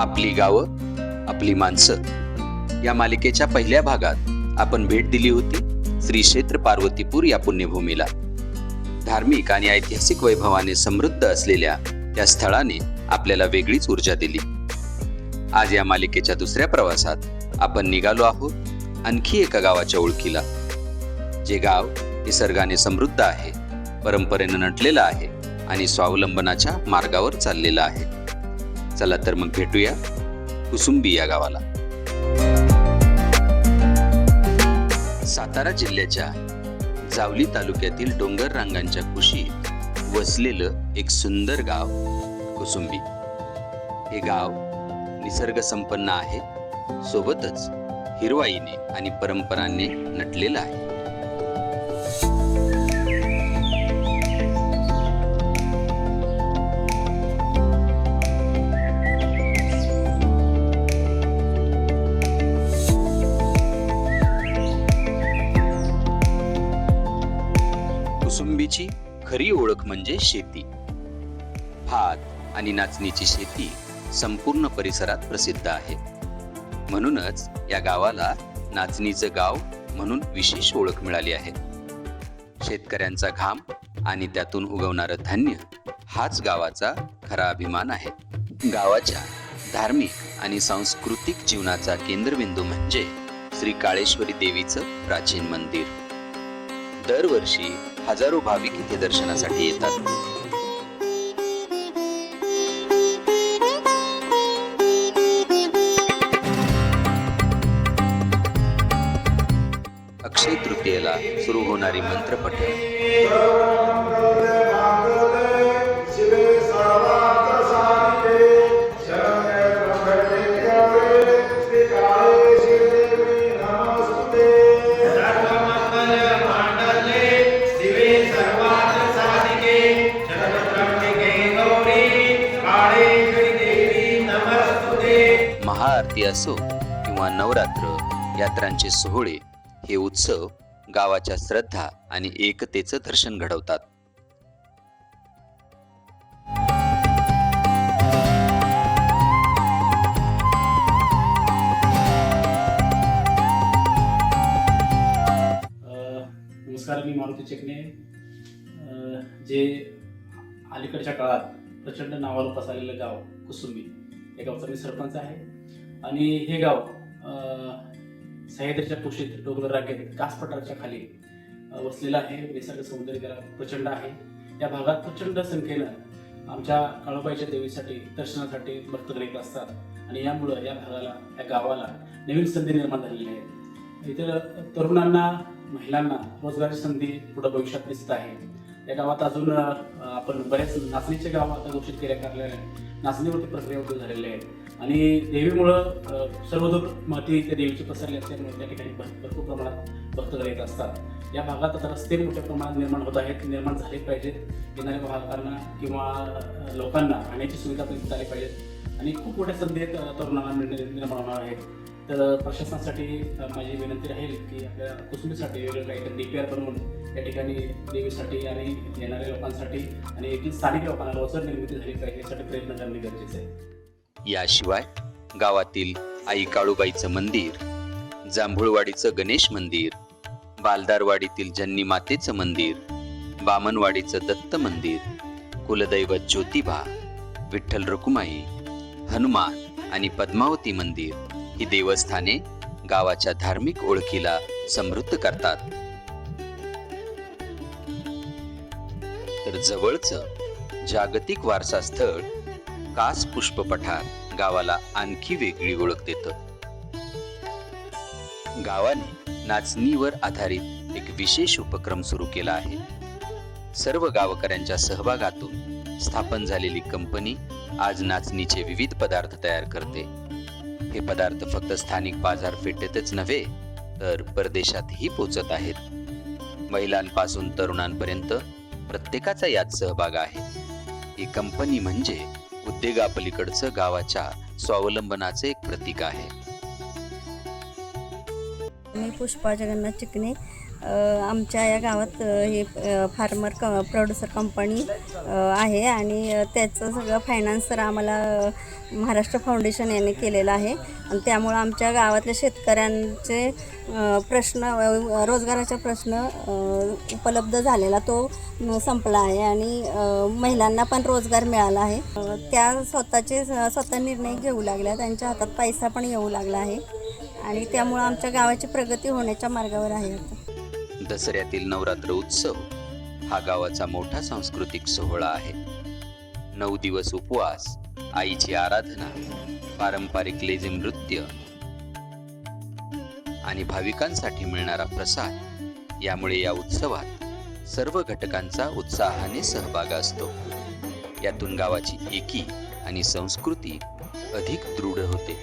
आपली गावं आपली माणसं. या मालिकेच्या पहिल्या भागात आपण भेट दिली होती श्री क्षेत्र पार्वतीपूर या पुण्यभूमीला. धार्मिक आणि ऐतिहासिक वैभवाने समृद्ध असलेल्या या स्थळाने आपल्याला वेगळीच ऊर्जा दिली. आज या मालिकेच्या दुसऱ्या प्रवासात आपण निघालो आहोत आणखी एका गावाच्या ओळखीला. जे गाव निसर्गाने समृद्ध आहे परंपरेनं नटलेलं आहे आणि स्वावलंबनाच्या मार्गावर चाललेलं आहे. चला तर मग भेटूया कुसुंबी या गावाला. सातारा जिल्ह्याच्या जावली तालुक्यातील डोंगर रांगांच्या कुशीत वसलेलं एक सुंदर गाव कुसुंबी. हे गाव निसर्गसंपन्न आहे सोबतच हिरवाईने आणि परंपरांनी नटलेलं आहे. खरी ओळख म्हणजे शेती. भात आणि नाचणीची शेती संपूर्ण परिसरात प्रसिद्ध आहे. म्हणूनच या गावाला नाचणीचं गाव म्हणून विशेष ओळख मिळाली आहे. शेतकऱ्यांचा घाम आणि त्यातून उगवणारं धान्य हाच गावाचा खरा अभिमान आहे. गावाच्या धार्मिक आणि सांस्कृतिक जीवनाचा केंद्रबिंदू म्हणजे श्री काळेश्वरी देवीचं प्राचीन मंदिर. दरवर्षी हजारो भाविक इथे दर्शनासाठी येतात. अक्षय तृतीयेला सुरू होणारी मंत्रपठण. आरती असो किंवा नवरात्र यात्रांचे सोहळे हे उत्सव गावाच्या श्रद्धा आणि एकतेचं दर्शन घडवतात. नमस्कार मी मारुती चेकणे जे अलीकडच्या काळात प्रचंड नावावर पसरलेलं गाव कुसुंबी या गावचा मी सरपंच आहे. आणि हे गाव सह्याद्रीच्या कुशीत डोंगर रांगेत कासपठाराच्या खाली वसलेलं आहे. निसर्ग सौंदर्य प्रचंड आहे. या भागात प्रचंड संख्येनं आमच्या काळोबाईच्या देवीसाठी दर्शनासाठी भक्त येत असतात. आणि यामुळं या भागाला या गावाला नवीन संधी निर्माण झालेली आहे. इथं तरुणांना महिलांना रोजगारी संधी पुढे भविष्यात दिसत आहे. या गावात अजून आपण बऱ्याच नाचणीचे गाव आता घोषित केल्या कारणाने नाचणीवरती प्रक्रिया उद्योग झालेले आहे. आणि देवीमुळं सर्वदूर माती त्या देवीची पसरली असल्यामुळे त्या ठिकाणी भरपूर प्रमाणात भक्तगण येत असतात. या भागात आता रस्ते मोठ्या प्रमाणात निर्माण होत आहेत निर्माण झाले पाहिजेत येणाऱ्या भागांना किंवा लोकांना राहण्याची सुविधा पण झाली पाहिजेत आणि खूप मोठ्या संधी आहेत, तरुणांना निर्माण होणार आहेत तर प्रशासनासाठी माझी विनंती राहील की आपल्या कुसुंबीसाठी वेगळं काहीतरी डी पी आर बनवून या ठिकाणी देवीसाठी आणि येणाऱ्या लोकांसाठी आणि येथील स्थानिक लोकांना रोजगार निर्मिती झाली पाहिजे यासाठी प्रयत्न करणे गरजेचे आहे. याशिवाय गावातील आई काळूबाईचं मंदिर जांभूळवाडीचं गणेश मंदिर बालदारवाडीतील जन्नी मातेचं मंदिर बामनवाडीचं दत्त मंदिर कुलदैवत ज्योतिबा विठ्ठल रुकुमाई हनुमान आणि पद्मावती मंदिर ही देवस्थाने गावाच्या धार्मिक ओळखीला समृद्ध करतात. तर जवळचं जागतिक वारसा स्थळ कास पुष्प पठार गावाला आणखी वेगळी ओळख देतं. गावाने नाचणीवर आधारित एक विशेष उपक्रम सुरू केला आहे. सर्व गावकऱ्यांच्या सहभागातून स्थापन झालेली कंपनी आज नाचणीचे विविध पदार्थ तयार करते. हे पदार्थ फक्त स्थानिक बाजारपेठेतच नव्हे तर परदेशातही पोचत आहेत. महिलांपासून तरुणांपर्यंत प्रत्येकाचा यात सहभाग आहे. ही कंपनी म्हणजे उद्योगापलीकडचं गावाच्या स्वावलंबनाचे एक प्रतीक आहे. मी पुष्पा जगन्नाथ चिकणे आमच्या या गावात हे फार्मर क प्रोड्युसर कंपनी आहे आणि त्याचं सगळं फायनान्स तर आम्हाला महाराष्ट्र फाउंडेशन याने केलेलं आहे. आणि त्यामुळं आमच्या गावातल्या शेतकऱ्यांचे प्रश्न रोजगाराचा प्रश्न उपलब्ध झालेला तो संपला आहे आणि महिलांना पण रोजगार मिळाला आहे. त्या स्वतःचे स्वतः निर्णय घेऊ लागल्या त्यांच्या हातात पैसा पण येऊ लागला आहे. आणि त्यामुळं आमच्या गावाची प्रगती होण्याच्या मार्गावर आहे आता. दसऱ्यातील नवरात्र उत्सव हा गावाचा मोठा सांस्कृतिक सोहळा आहे. नऊ दिवस उपवास आईची आराधना पारंपरिक लेझिम नृत्य आणि भाविकांसाठी मिळणारा प्रसाद यामुळे या उत्सवात सर्व घटकांचा उत्साहाने सहभाग असतो. यातून गावाची एकी आणि संस्कृती अधिक दृढ होते.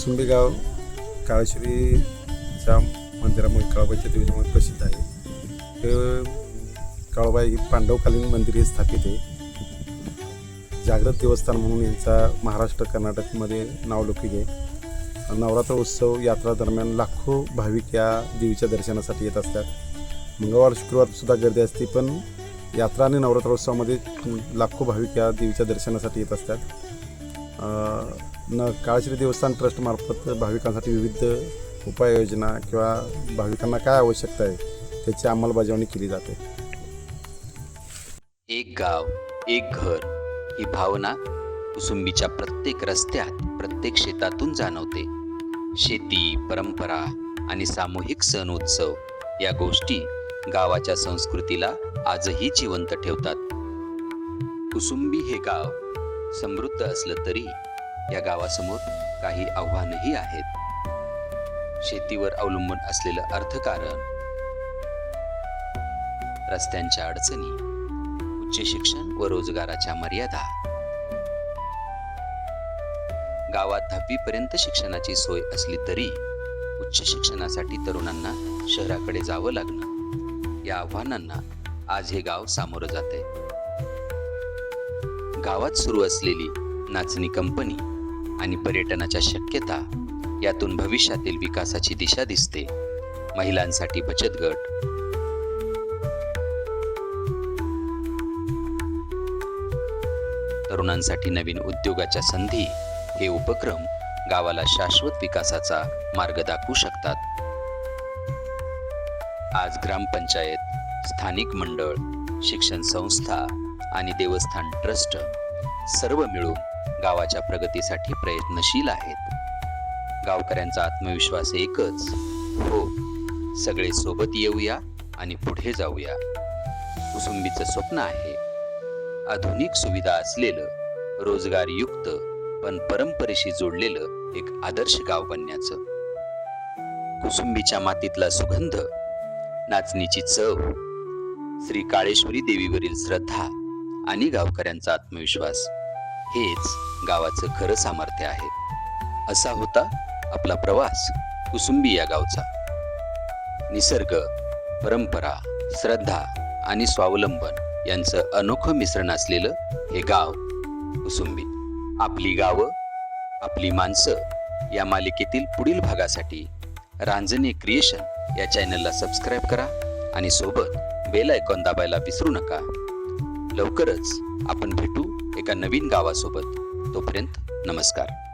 सुंबेगाव काळेश्वरीच्या मंदिरामुळे काळबाईच्या देवीच्यामुळे प्रसिद्ध आहे. हे काळबाई ही पांडवकालीन मंदिर हे स्थापित आहे. जागृत देवस्थान म्हणून यांचा महाराष्ट्र कर्नाटकमध्ये नावलौकिक आहे. नवरात्र उत्सव यात्रा दरम्यान लाखो भाविक या देवीच्या दर्शनासाठी येत असतात. मंगळवार शुक्रवारसुद्धा गर्दी असते पण यात्रा आणि नवरात्र उत्सवामध्ये लाखो भाविक या देवीच्या दर्शनासाठी येत असतात. न काळश्री देवस्थान ट्रस्टमार्फत भाविकांसाठी विविध उपाययोजना किंवा भाविकांना काय आवश्यकता आहे त्याची अंमलबजावणी केली जाते. एक गाव एक घर ही भावना कुसुंबीच्या प्रत्येक रस्त्यात प्रत्येक शेतातून जाणवते. शेती परंपरा आणि सामूहिक सण उत्सव या गोष्टी गावाच्या संस्कृतीला आजही जिवंत ठेवतात. कुसुंबी हे गाव समृद्ध असलं तरी या गावासमोर काही आव्हानही आहेत. शेतीवर अवलंबून असलेलं अर्थकारण रस्त्यांच्या अडचणी उच्च शिक्षण व रोजगाराच्या मर्यादा. गावात दहावी पर्यंत शिक्षणाची सोय असली तरी उच्च शिक्षणासाठी तरुणांना शहराकडे जावं लागणं या आव्हानांना आज हे गाव सामोरं जाते गावात सुरू असलेली नाचणी कंपनी आणि पर्यटनाच्या शक्यता यातून भविष्यातील विकासाची दिशा दिसते. महिलांसाठी बचत गट. तरुणांसाठी नवीन उद्योगाच्या संधी हे उपक्रम गावाला शाश्वत विकासाचा मार्ग दाखवू शकतात. आज ग्रामपंचायत स्थानिक मंडळ शिक्षण संस्था आणि देवस्थान ट्रस्ट सर्व मिळून गावाच्या प्रगतीसाठी प्रयत्नशील आहेत. गावकऱ्यांचा आत्मविश्वास एकच. हो सगळे सोबत येऊया आणि पुढे जाऊया. कुसुंबीचं स्वप्न आहे. आधुनिक सुविधा असलेलं रोजगारयुक्त पण परंपरेशी जोडलेलं एक आदर्श गाव बनण्याचं. कुसुंबीच्या मातीतला सुगंध नाचणीची चव श्री काळेश्वरी देवीवरील श्रद्धा आणि गावकऱ्यांचा आत्मविश्वास. हेच गावाचं खरं सामर्थ्य आहे. असा होता आपला प्रवास कुसुंबी या गावचा. निसर्ग परंपरा श्रद्धा आणि स्वावलंबन यांचं अनोखं मिश्रण असलेलं हे गाव कुसुंबी. आपली गावं आपली माणसं या मालिकेतील पुढील भागासाठी रांजणे क्रिएशन या चॅनलला सबस्क्राईब करा आणि सोबत बेल आयकॉन दाबायला विसरू नका. लवकरच आपण भेटू एका नवीन गावासोबत. तोपर्यंत नमस्कार.